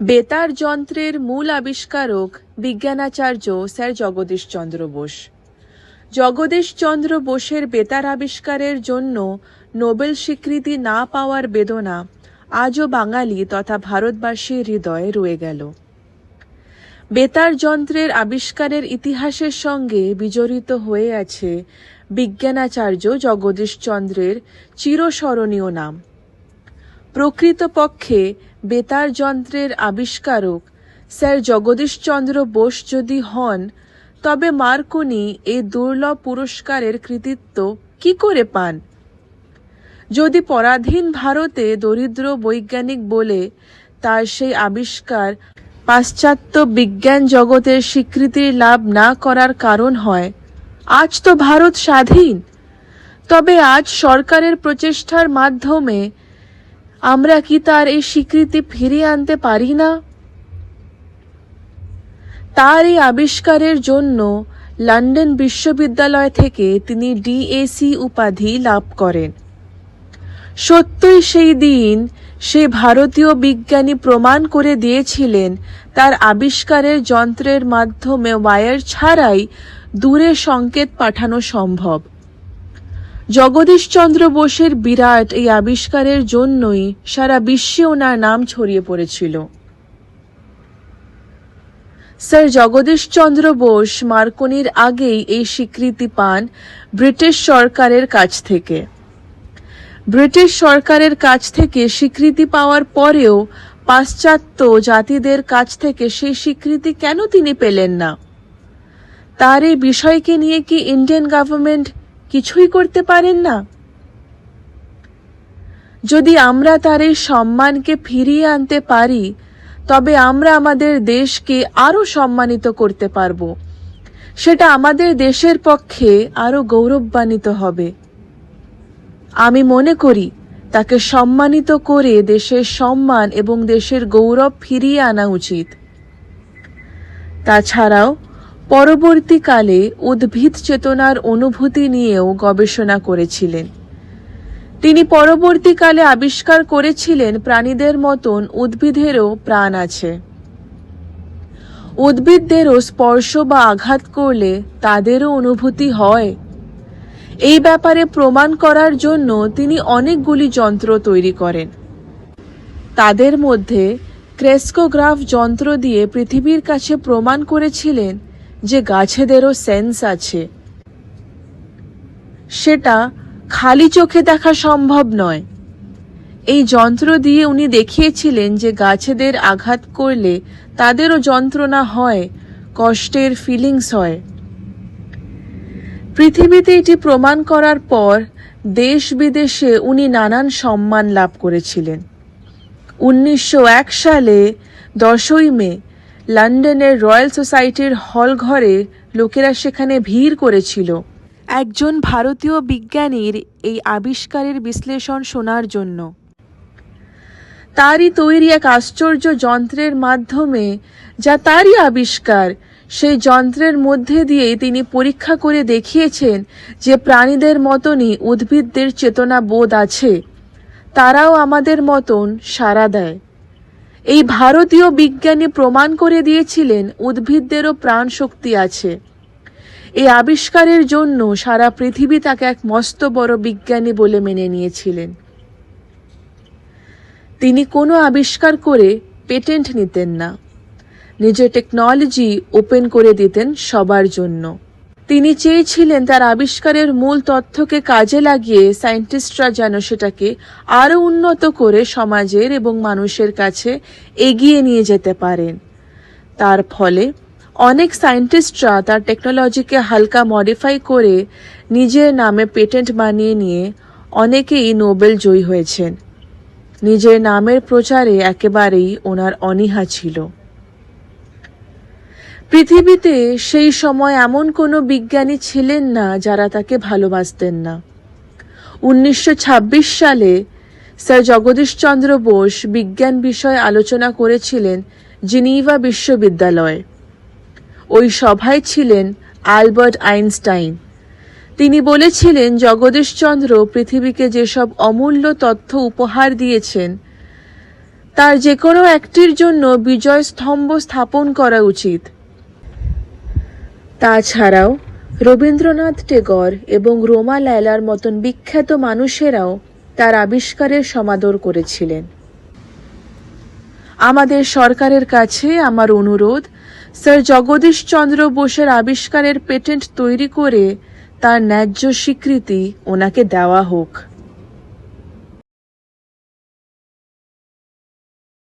বেতার যন্ত্রের মূল আবিষ্কারক বিজ্ঞানাচার্য স্যার জগদীশচন্দ্র বোস। জগদীশচন্দ্র বোসের বেতার আবিষ্কারের জন্য নোবেল স্বীকৃতি না পাওয়ার বেদনা আজও বাঙালি তথা ভারতবাসীর হৃদয়ে রয়ে গেল। বেতার যন্ত্রের আবিষ্কারের ইতিহাসের সঙ্গে বিজড়িত হয়ে আছে বিজ্ঞানাচার্য জগদীশচন্দ্রের চিরস্মরণীয় নাম। প্রকৃতপক্ষে বেতার যন্ত্রের আবিষ্কারক, স্যার জগদীশচন্দ্র বোস যদি হন, তবে মার্কনি এই দুর্লভ পুরস্কারের কৃতিত্ব কি করে পান? যদি পরাধীন ভারতে দরিদ্র বৈজ্ঞানিক বলে তার সেই আবিষ্কার পাশ্চাত্য বিজ্ঞান জগতের স্বীকৃতির লাভ না করার কারণ হয়, আজ তো ভারত স্বাধীন। তবে আজ সরকারের প্রচেষ্টার মাধ্যমে আমরা কি তার এই স্বীকৃতি ফিরিয়ে আনতে পারি না? তার এই আবিষ্কারের জন্য লন্ডন বিশ্ববিদ্যালয় থেকে তিনি ডিএসি উপাধি লাভ করেন। সত্যই সেই দিন সে ভারতীয় বিজ্ঞানী প্রমাণ করে দিয়েছিলেন, তার আবিষ্কারের যন্ত্রের মাধ্যমে ওয়ায়ার ছাড়াই দূরে সংকেত পাঠানো সম্ভব। জগদীশচন্দ্র বোসের বিরাট এই আবিষ্কারের জন্যই সারা বিশ্বে ওনার নাম ছড়িয়ে পড়েছিল। স্যার জগদীশচন্দ্র বোস মার্কনির আগেই এই স্বীকৃতি পান ব্রিটিশ সরকারের কাছ থেকে। ব্রিটিশ সরকারের কাছ থেকে স্বীকৃতি পাওয়ার পরেও পাশ্চাত্য জাতিদের কাছ থেকে সেই স্বীকৃতি কেন তিনি পেলেন না? তার এই বিষয়কে নিয়ে কি ইন্ডিয়ান গভর্নমেন্ট কিছুই করতে পারেন না। যদি আমরা তার এই সম্মানকে ফিরিয়ে আনতে পারি, তবে আমরা আমাদের দেশকে আরও সম্মানিত করতে পারব। সেটা আমাদের দেশের পক্ষে আরও গৌরবান্বিত হবে। আমি মনে করি, তাকে সম্মানিত করে দেশের সম্মান এবং দেশের গৌরব ফিরিয়ে আনা উচিত। তাছাড়াও পরবর্তীকালে উদ্ভিদ চেতনার অনুভূতি নিয়েও গবেষণা করেছিলেন। তিনি পরবর্তীকালে আবিষ্কার করেছিলেন প্রাণীদের মতন উদ্ভিদেরও প্রাণ আছে। উদ্ভিদদেরও স্পর্শ বা আঘাত করলে তাদেরও অনুভূতি হয়। এই ব্যাপারে প্রমাণ করার জন্য তিনি অনেকগুলি যন্ত্র তৈরি করেন। তাদের মধ্যে ক্রেস্কোগ্রাফ যন্ত্র দিয়ে পৃথিবীর কাছে প্রমাণ করেছিলেন যে গাছেদেরও সেন্স আছে। সেটা খালি চোখে দেখা সম্ভব নয়। এই যন্ত্র দিয়ে উনি দেখিয়েছিলেন যে গাছেদের আঘাত করলে তাদেরও যন্ত্রণা হয়, কষ্টের ফিলিংস হয়। পৃথিবীতে এটি প্রমাণ করার পর দেশ বিদেশে উনি নানান সম্মান লাভ করেছিলেন। উনিশশো এক সালে দশই মে লন্ডনের রয়্যাল সোসাইটির হল ঘরে লোকেরা সেখানে ভিড় করেছিল। একজন ভারতীয় বিজ্ঞানীর এই আবিষ্কারের বিশ্লেষণ শোনার জন্য। তারই তৈরি এক আশ্চর্য যন্ত্রের মাধ্যমে যা তারই আবিষ্কার সেই যন্ত্রের মধ্যে দিয়ে তিনি পরীক্ষা করে দেখিয়েছেন যে প্রাণীদের মতনই উদ্ভিদদের চেতনা বোধ আছে। তারাও আমাদের মতন সাড়া দেয়। এই ভারতীয় বিজ্ঞানী প্রমাণ করে দিয়েছিলেন উদ্ভিদদেরও প্রাণ শক্তি আছে। এই আবিষ্কারের জন্য সারা পৃথিবী তাকে এক মস্ত বড় বিজ্ঞানী বলে মেনে নিয়েছিলেন। তিনি কোনো আবিষ্কার করে পেটেন্ট নিতেন না। নিজের টেকনোলজি ওপেন করে দিতেন সবার জন্য। তিনি চেয়েছিলেন তার আবিষ্কারের মূল তথ্যকে কাজে লাগিয়ে সায়েন্টিস্টরা যেন সেটাকে আরও উন্নত করে সমাজের এবং মানুষের কাছে এগিয়ে নিয়ে যেতে পারেন। তার ফলে অনেক সায়েন্টিস্টরা তার টেকনোলজিকে হালকা মডিফাই করে নিজের নামে পেটেন্ট বানিয়ে নিয়ে অনেকেই নোবেল জয়ী হয়েছেন। নিজের নামের প্রচারে একেবারেই ওনার অনীহা ছিল। পৃথিবীতে সেই সময় এমন কোনো বিজ্ঞানী ছিলেন না যারা তাকে ভালোবাসতেন না। উনিশশো ছাব্বিশ সালে স্যার জগদীশচন্দ্র বোস বিজ্ঞান বিষয়ে আলোচনা করেছিলেন জিনিভা বিশ্ববিদ্যালয়ে। ওই সভায় ছিলেন আলবার্ট আইনস্টাইন। তিনি বলেছিলেন জগদীশচন্দ্র পৃথিবীকে যেসব অমূল্য তথ্য উপহার দিয়েছেন, তার যে কোনো একটির জন্য বিজয় স্তম্ভ স্থাপন করা উচিত। তাছাড়াও, রবীন্দ্রনাথ টেগর এবং রোমা লায়লার মতন বিখ্যাত মানুষেরাও তার আবিষ্কারের সমাদর করেছিলেন। আমাদের সরকারের কাছে আমার অনুরোধ, স্যার জগদীশ চন্দ্র বোসের আবিষ্কারের পেটেন্ট তৈরি করে তার ন্যায্য স্বীকৃতি ওনাকে দেওয়া হোক।